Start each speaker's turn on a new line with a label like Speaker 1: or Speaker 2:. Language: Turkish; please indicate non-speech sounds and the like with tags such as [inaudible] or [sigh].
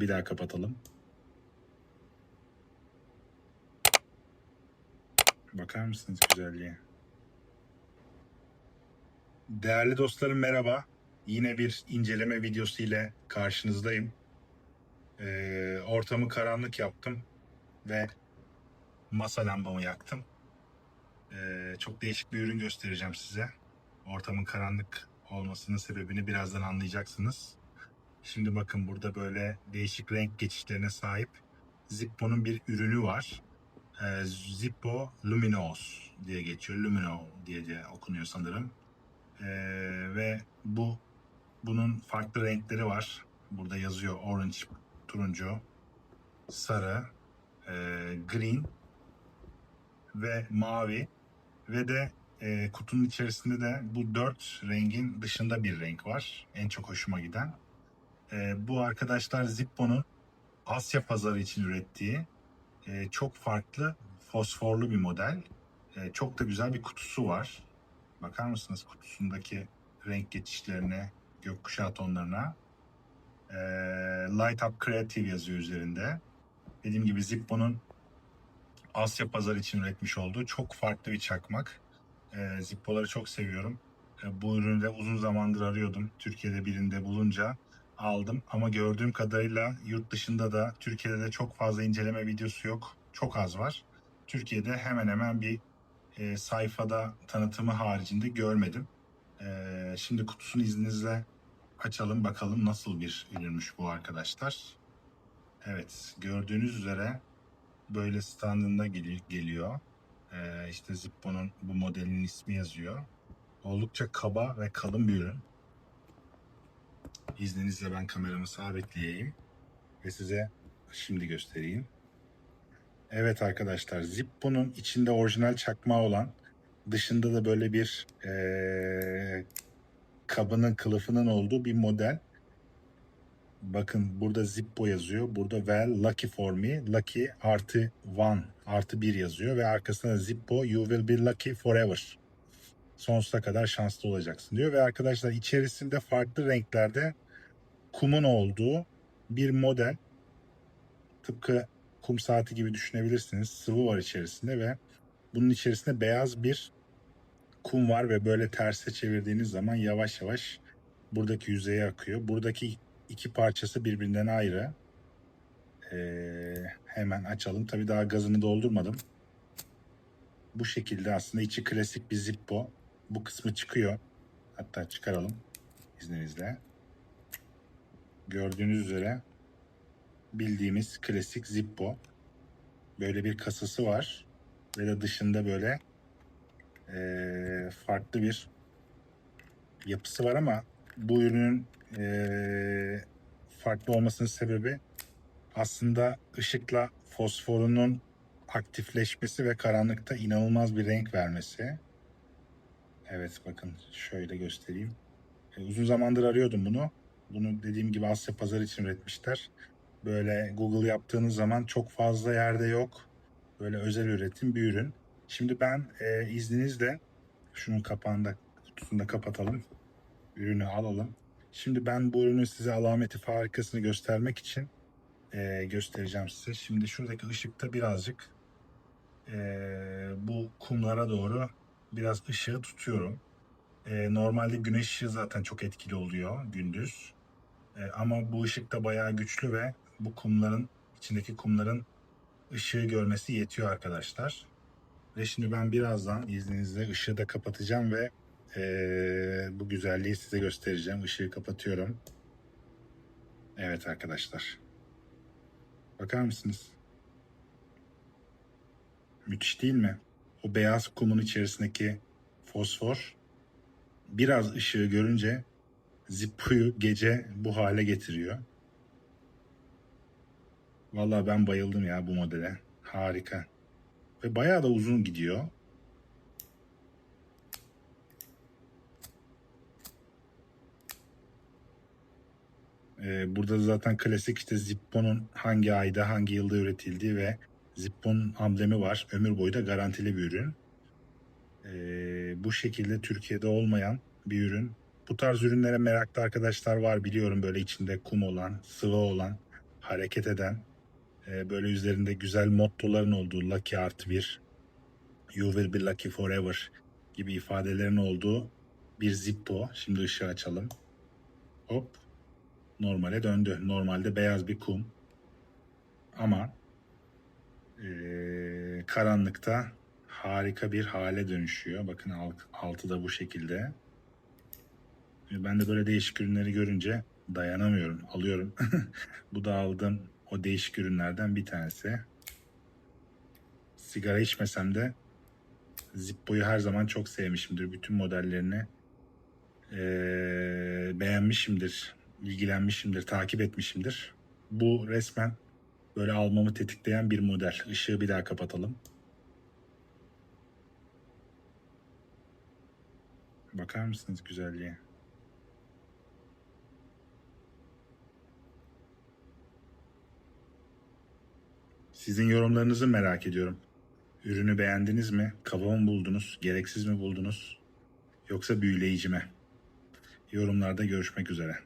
Speaker 1: Bir daha kapatalım. Bakar mısınız güzelliğe? Değerli dostlarım merhaba. Yine bir inceleme videosu ile karşınızdayım. Ee, ortamı karanlık yaptım ve masa lambamı yaktım. Ee, çok değişik bir ürün göstereceğim size. Ortamın karanlık olmasının sebebini birazdan anlayacaksınız. Şimdi bakın burada böyle değişik renk geçişlerine sahip Zippo'nun bir ürünü var. Ee, Zippo Luminos diye geçiyor. Lumino diye de okunuyor sanırım. Ee, ve bu bunun farklı renkleri var. Burada yazıyor orange, turuncu, sarı, e, green ve mavi ve de e, kutunun içerisinde de bu dört rengin dışında bir renk var. En çok hoşuma giden. E, bu arkadaşlar Zippo'nun Asya pazarı için ürettiği e, çok farklı fosforlu bir model. E, çok da güzel bir kutusu var. Bakar mısınız kutusundaki renk geçişlerine, gökkuşağı tonlarına. E, Light Up Creative yazıyor üzerinde. Dediğim gibi Zippo'nun Asya pazarı için üretmiş olduğu çok farklı bir çakmak. E, Zippo'ları çok seviyorum. E, bu ürünü de uzun zamandır arıyordum. Türkiye'de birinde bulunca aldım. Ama gördüğüm kadarıyla yurt dışında da Türkiye'de de çok fazla inceleme videosu yok. Çok az var. Türkiye'de hemen hemen bir e, sayfada tanıtımı haricinde görmedim. E, şimdi kutusunu izninizle açalım bakalım nasıl bir ürünmüş bu arkadaşlar. Evet gördüğünüz üzere böyle standında gel- geliyor. E, işte Zippo'nun bu modelin ismi yazıyor. Oldukça kaba ve kalın bir ürün. İzninizle ben kameramı sabitleyeyim ve size şimdi göstereyim. Evet arkadaşlar Zippo'nun içinde orijinal çakmağı olan dışında da böyle bir eee, kabının kılıfının olduğu bir model. Bakın burada Zippo yazıyor. Burada well lucky for me. Lucky artı one artı bir yazıyor ve arkasında da Zippo you will be lucky forever. Sonsuza kadar şanslı olacaksın diyor ve arkadaşlar içerisinde farklı renklerde kumun olduğu bir model. Tıpkı kum saati gibi düşünebilirsiniz. Sıvı var içerisinde ve bunun içerisinde beyaz bir kum var ve böyle terse çevirdiğiniz zaman yavaş yavaş buradaki yüzeye akıyor. Buradaki iki parçası birbirinden ayrı. Ee, hemen açalım. Tabii daha gazını doldurmadım. Bu şekilde aslında içi klasik bir Zippo. Bu kısmı çıkıyor. Hatta çıkaralım izninizle. Gördüğünüz üzere bildiğimiz klasik Zippo. Böyle bir kasası var. Ve de dışında böyle eee, farklı bir yapısı var ama bu ürünün eee, farklı olmasının sebebi aslında ışıkla fosforunun aktifleşmesi ve karanlıkta inanılmaz bir renk vermesi. Evet bakın şöyle göstereyim. E, uzun zamandır arıyordum bunu. Bunu dediğim gibi Asya pazarı için üretmişler. Böyle Google yaptığınız zaman çok fazla yerde yok. Böyle özel üretim bir ürün. Şimdi ben e, izninizle şunun kapağını da kutusunu da kapatalım. Ürünü alalım. Şimdi ben bu ürünün size alameti farikasını göstermek için e, göstereceğim size. Şimdi şuradaki ışıkta birazcık e, bu kumlara doğru biraz ışığı tutuyorum. E, normalde güneş ışığı zaten çok etkili oluyor gündüz. E, ama bu ışık da bayağı güçlü ve bu kumların içindeki kumların ışığı görmesi yetiyor arkadaşlar. Ve şimdi ben birazdan izninizle ışığı da kapatacağım ve e, bu güzelliği size göstereceğim. Işığı kapatıyorum. Evet arkadaşlar. Bakar mısınız? Müthiş değil mi? O beyaz kumun içerisindeki fosfor biraz ışığı görünce Zippo'yu gece bu hale getiriyor. Vallahi ben bayıldım ya bu modele. Harika. Ve bayağı da uzun gidiyor. Ee, burada zaten klasik işte Zippo'nun hangi ayda hangi yılda üretildiği ve Zippo'nun amblemi var. Ömür boyu da garantili bir ürün. Ee, bu şekilde Türkiye'de olmayan bir ürün. Bu tarz ürünlere meraklı arkadaşlar var biliyorum böyle içinde kum olan, sıvı olan hareket eden e, böyle üzerinde güzel mottoların olduğu Lucky artı bir You will be lucky forever gibi ifadelerin olduğu bir Zippo. Şimdi ışığı açalım. Hop. Normale döndü. Normalde beyaz bir kum. Ama eee, karanlıkta harika bir hale dönüşüyor. Bakın alt- altı da bu şekilde. E, Ben de böyle değişik ürünleri görünce dayanamıyorum. Alıyorum. [laughs] bu da aldığım o değişik ürünlerden bir tanesi. Sigara içmesem de Zippo'yu her zaman çok sevmişimdir. Bütün modellerini eee, beğenmişimdir, ilgilenmişimdir, takip etmişimdir. Bu resmen böyle almamı tetikleyen bir model. Işığı bir daha kapatalım. Bakar mısınız güzelliğe? Sizin yorumlarınızı merak ediyorum. Ürünü beğendiniz mi? Kaba mı buldunuz? Gereksiz mi buldunuz? Yoksa büyüleyici mi? Yorumlarda görüşmek üzere.